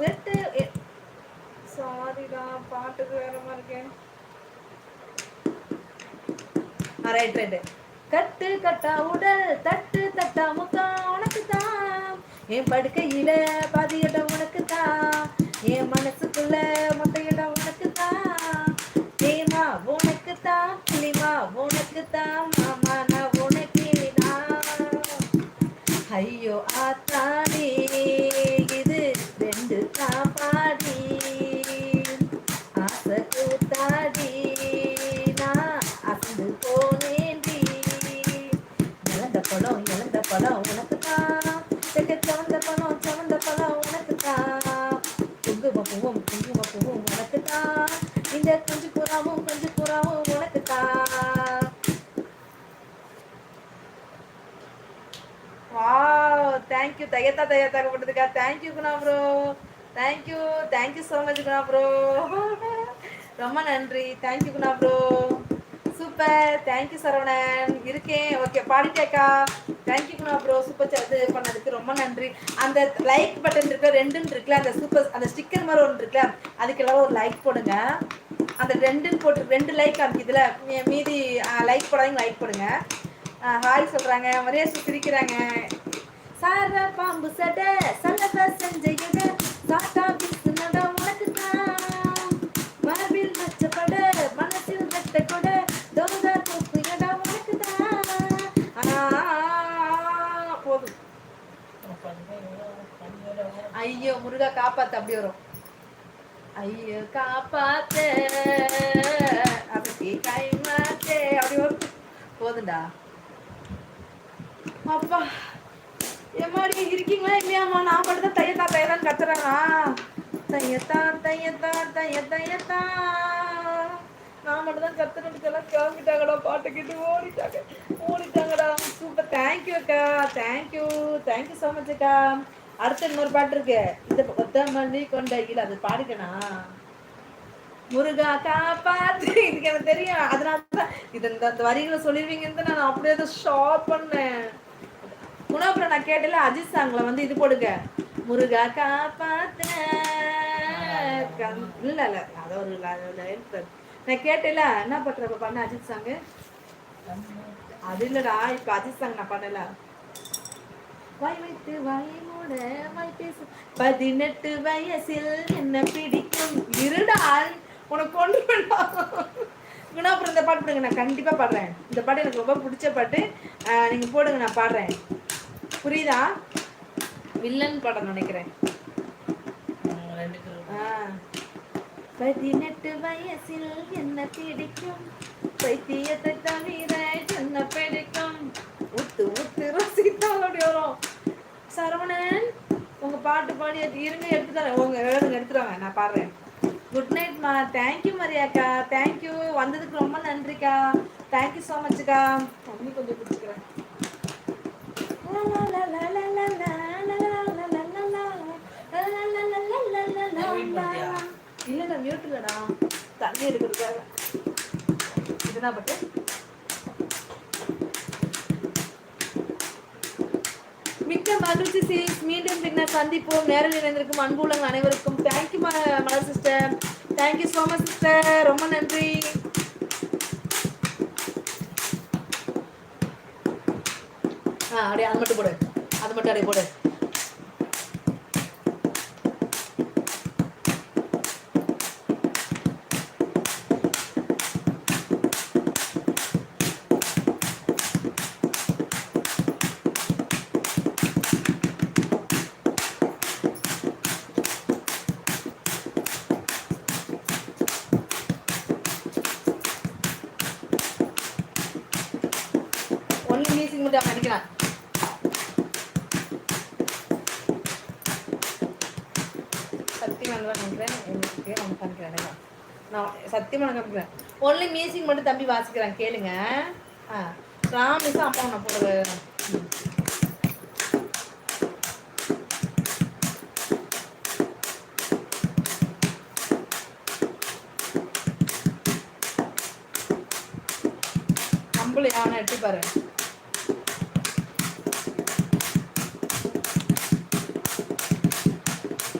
Red சாரிடா பாட்டுக்கு வேற மாதிரி இருக்கேன். ரைட் ரைட் கட்டு கட்டா உடல் தட்டு தட்டா முக்கா உனக்கு தான் என் படுக்கையில பாதி இடம் உனக்கு தான் என் மனசுக்குள்ள மொத்த இடம் உனக்கு தான் ஏமா உனக்கு தான் புளிமா உனக்கு தான் மாமா நான் உனக்கு தான் ஐயோ பூவும் குங்கும பூவும் உனக்கு தான் இந்த குஞ்சு புறாவும் குஞ்சு புறாவும் உனக்கு தான் வாவ் தேங்க்யூ தையத்தா தையத்தா போட்டதுக்கா thank you Guna bro thank you thank you so much Guna bro ரொம்ப நன்றி. Thank you Guna bro super. Thank you Saravanan. இருக்கேன். Okay பாடிட்டேக்கா. Thank you Guna bro super இது பண்ணதுக்கு ரொம்ப நன்றி. அந்த லைக் பட்டன் இருக்கு ரெண்டுன்னு இருக்குல்ல அந்த சூப்பர் அந்த ஸ்டிக்கர் மாதிரி ஒன்று இருக்குல்ல அதுக்கு ஒரு லைக் போடுங்க. அந்த ரெண்டுன்னு போட்டு ரெண்டு லைக் காமிக்குதுல இதில். மீதி லைக் போடாதீங்க லைக் போடுங்க. ஹாய் சொல்கிறாங்க மரியா சிரிக்கிறாங்க. சார பாம்பு சடை சல்லத செஞ்சையட சாட்டா ஐயோ முருகா காப்பாத்து அப்படி வரும். ஐயோ காப்பாத்து அப்படி கை மாத்தே அப்படி வரும். போதுண்டா அப்பா எம்மாடி இருக்கீங்களா இல்லையாம்மா? நான் மட்டும் தான் தையத்தா தையதான் கத்துறேனா தையத்தா தையத்தா தைய தையத்தா. நான் மட்டும் தான் கத்துறதுக்கெல்லாம் கிளம்பிட்டாங்கடா பாட்டு கேட்டு ஓடிட்டாங்க. ஓடிட்டாங்கடா. சூப்பர். தேங்க்யூ அக்கா. Thank you thank you so much அக்கா. அடுத்து இன்னொரு பாட்டு இருக்கு. இந்த கொத்தமல்லி கொண்ட இல்ல அது பாடிட்டேனா முருகா காப்பாத்து. இதுக்கு எனக்கு தெரியும். அதனால தான் இது இந்த வரிகளை சொல்லிடுவீங்கன்னு தான் நான் அப்படியே அதை ஷார்ட் பண்ணேன். குணாபுரம் நான் கேட்டல அஜித் சாங்ல வந்து இது போடுங்க. முருகா காப்பாத்த இல்ல இல்ல. அத ஒரு ல- line இருக்கு. நான் கேட்டல என்ன பண்ற பண்ண அஜித் சாங் அது இல்லடா இப்ப அஜித் சாங் நான் பண்ணல. வாய் வைத்து வாய் மூட வாய் பேசு. பதினெட்டு வயசில் என்ன பிடிக்கும்? இருடா உனக்கு கொண்டு வேண்டாம் குணாபுரம் இந்த பாட்டு போடுங்க நான் கண்டிப்பா பாடுறேன். இந்த பாட்டு எனக்கு ரொம்ப பிடிச்ச பாட்டு. ஆஹ் நீங்க போடுங்க நான் பாடுறேன். புரியுதா? வில்லன் படம் நினைக்கிறேன். ஆஹ். பதினெட்டு வயசில் என்ன பிடிக்கும்? பைத்தியத்தை தவிர என்ன பிடிக்கும்? உத்து உத்து ரசித்தால் அப்படி வரும். சரவணன் உங்க பாட்டு பாடி இருங்க எடுத்து தரேன். உங்க எழுதுங்க எடுத்துருவாங்க நான் பாடுறேன். குட் நைட் மா. தேங்க்யூ மரியாக்கா. தேங்க்யூ வந்ததுக்கு ரொம்ப நன்றிக்கா. தேங்க்யூ ஸோ மச்க்கா தண்ணி கொஞ்சம் குடிச்சுக்கிறேன் இல்லடா மியூட் இல்லடா தண்ணி இருக்கிறதுக்காக இதுதான் பட்டு. மிக்க மகிழ்ச்சி சீஸ் மீண்டும் பின்னர் சந்திப்போம். நேரில் இணைந்திருக்கும் அன்பு உள்ளவங்க அனைவருக்கும். Thank you Malar sister thank you so much sister ரொம்ப நன்றி. ஆ அப்படியே அது மட்டும் போடு. அது மட்டும் அப்படியே போடு. ஒன்லி மியூசிக் அடிக்கிறான் நினைக்கிறேன் எனக்கு அவன் காமிக்கிறேன் நான் சத்தியமான ஒன்லி மியூசிக் மட்டும் தம்பி வாசிக்கிறான் கேளுங்க. ஆ ராமிஸும் அப்பா நான் போடுற. கம்பளி ஆனா எட்டி பாரு.